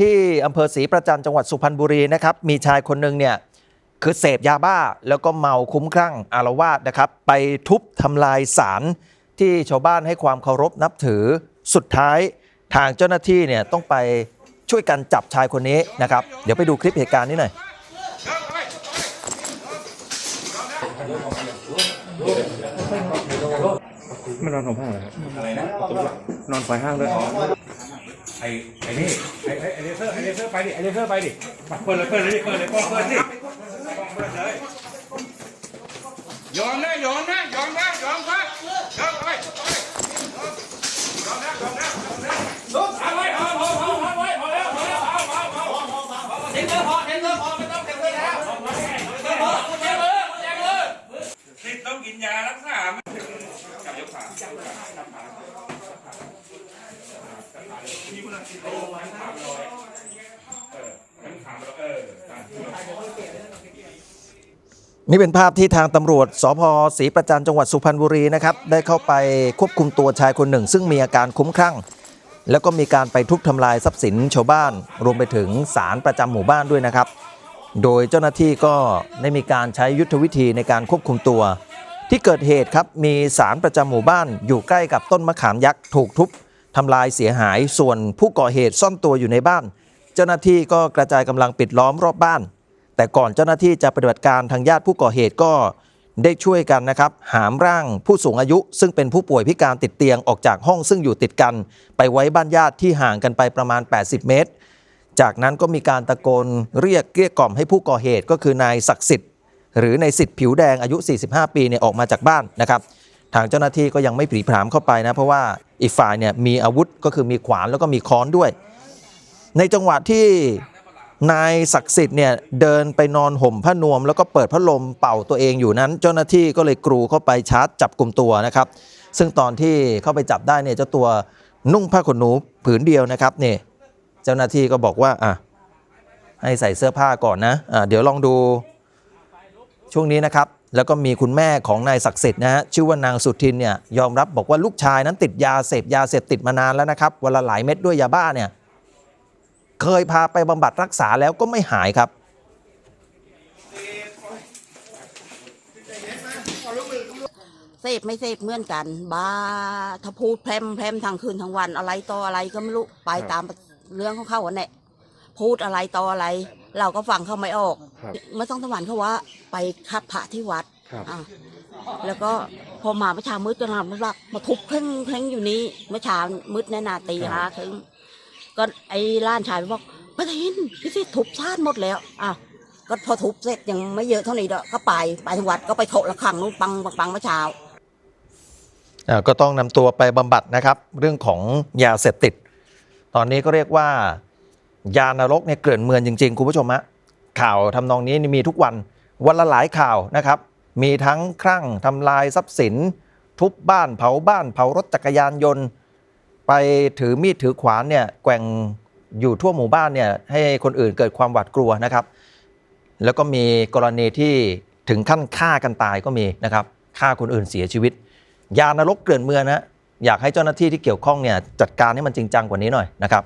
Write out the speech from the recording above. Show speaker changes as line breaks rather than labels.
ที่อำเภอศรีประจันจังหวัดสุพรรณบุรีนะครับมีชายคนหนึ่งเนี่ยคือเสพยาบ้าแล้วก็เมาคุ้มคลั่งอารวาสนะครับ ไปทุบทำลายศาลที่ชาวบ้านให้ความเคารพนับถือสุดท้ายทางเจ้าหน้าที่เนี่ยต้องไปช่วยกันจับชายคนนี้นะครับ เดี๋ยวไปดูคลิปเหตุการณ์นี้หน่อย
ไม่นอนของห้างเลยครับ
อะไรนะ
นอนฝายห้างด้วย
อ้ไอ้นี่ไอ้ไอ้ไอ้เลเซอร์ไอ้เลเซอร์ไปดิไอ้เลเซอร์ไปดิมาเปิดเลยเปิดเลยดิเปิดเลยเปิดเปิดสิเปิดเลยยอมนะยอมนะยอมนะยอมนะบยอมไปยอมนะยอมนะยอมนะเอาไว้เอาเอาเอาเอาไว้เอาแล้วเอาแล้วเอาเอาเอาเอาเทงเลยพอเทงเลยพอไม่ต้องเทงเลยแล้วเทงเลยเทงเลยเทงเลยนี่ต้องกินยารักษาจับยกขาจับขาจับขา
นี่เป็นภาพที่ทางตำรวจสพศรีประจันจังหวัดสุพรรณบุรีนะครับได้เข้าไปควบคุมตัวชายคนหนึ่ง ซึ่งมีอาการคุ้มคลั่ง แล้วก็มีการไปทุบทำลายทรัพย์สินชาวบ้าน รวมไปถึงศาลประจำหมู่บ้านด้วยนะครับ โดยเจ้าหน้าที่ก็ได้มีการใช้ยุทธวิธีในการควบคุมตัว ที่เกิดเหตุครับมีศาลประจำหมู่บ้านอยู่ใกล้กับต้นมะขามยักษ์ถูกทุบ ทำลายเสียหายส่วนผู้ก่อเหตุซ่อนตัวอยู่ในบ้าน เจ้าหน้าที่ก็กระจายกำลังปิดล้อมรอบบ้าน แต่ก่อนเจ้าหน้าที่จะปฏิบัติการทางญาติผู้ก่อเหตุก็ได้ช่วยกันนะครับ หามร่างผู้สูงอายุ ซึ่งเป็นผู้ป่วยพิการติดเตียงออกจากห้องซึ่งอยู่ติดกัน ไปไว้บ้านญาติที่ห่างกันไปประมาณ 80 เมตร จากนั้นก็มีการตะโกนเรียกเกลี้ยกล่อมให้ผู้ก่อเหตุก็คือนายศักดิ์สิทธิ์หรือนายสิทธิ์ผิวแดงอายุ 45 ปีเนี่ยออกมาจากบ้านนะครับ ทางเจ้าหน้าที่ก็ยังไม่ผีผามเข้าไปนะ เพราะว่าอีกฝ่ายเนี่ยมีอาวุธก็คือมีขวานแล้วก็มีค้อนด้วย ในจังหวะที่นายศักดิ์สิทธิ์เนี่ยเดินไปนอนห่มผ้านวม แล้วก็เปิดพัดลมเป่าตัวเองอยู่นั้น เจ้าหน้าที่ก็เลยกรูเข้าไปชาร์จจับกลุ่มตัวนะครับ ซึ่งตอนที่เข้าไปจับได้เนี่ยเจ้าตัวนุ่งผ้าขนหนูผืนเดียวนะครับเนี่ยเจ้าหน้าที่ก็บอกว่าอะให้ใส่เสื้อผ้าก่อนนะอะเดี๋ยวลองดูช่วงนี้นะครับ แล้วก็มีคุณแม่ของนายศักดิ์สิทธิ์นะฮะชื่อว่านางสุทินเนี่ยยอมรับบอกว่าลูกชายนั้นติดยาเสพยาเสพติดมานานแล้วนะครับวันละหลายเม็ดด้วยยาบ้าเนี่ยเคยพาไปบำบัดรักษาแล้วก็ไม่หายครับ
เสพไม่เสพเหมือนกัน บ้าถ้าพูดแพรมแพรมทางคืนทั้งวันอะไรต่ออะไรก็ไม่รู้ไปตามเรื่องของเขาเนี่ย พูดอะไรต่ออะไร เราก็ฟังเขาไม่ออก
ครับ
เมื่อต้องสวรรค์เขาว่าไปคับพระที่วัด
ครับ
อะแล้วก็พอมาเมื่อเช้ามืดก็นำมาว่ามาทุบเคร่งเคร่งอยู่นี้เมื่อเช้ามืดแน่นาตีห้าครึ่งก็ไอ้ล้านชายบอกป้าทินพี่สิทุบชาติหมดแล้วอะก็พอทุบเสร็จยังไม่เยอะเท่านี้ดอกก็ไปไปที่วัดก็ไปโถระฆังนู้นปังปังปังเมื่อเช้า
อ่าก็ต้องนำตัวไปบำบัดนะครับ เรื่องของยาเสพติด ตอนนี้ก็เรียกว่า ยานรกเนี่ยเกลื่อนเมืองจริง ๆ คุณผู้ชมฮะข่าวทำนองนี้มีทุกวันวันละหลายข่าวนะครับ มีทั้งคลั่งทำลายทรัพย์สิน ทุบบ้านเผาบ้านเผารถจักรยานยนต์ ไปถือมีดถือขวานเนี่ยแกว่งอยู่ทั่วหมู่บ้านเนี่ยให้คนอื่นเกิดความหวาดกลัวนะครับ แล้วก็มีกรณีที่ถึงขั้นฆ่ากันตายก็มีนะครับฆ่าคนอื่นเสียชีวิต ยานรกเกลื่อนเมืองนะอยากให้เจ้าหน้าที่ที่เกี่ยวข้องเนี่ยจัดการให้มันจริงจังกว่านี้หน่อยนะครับ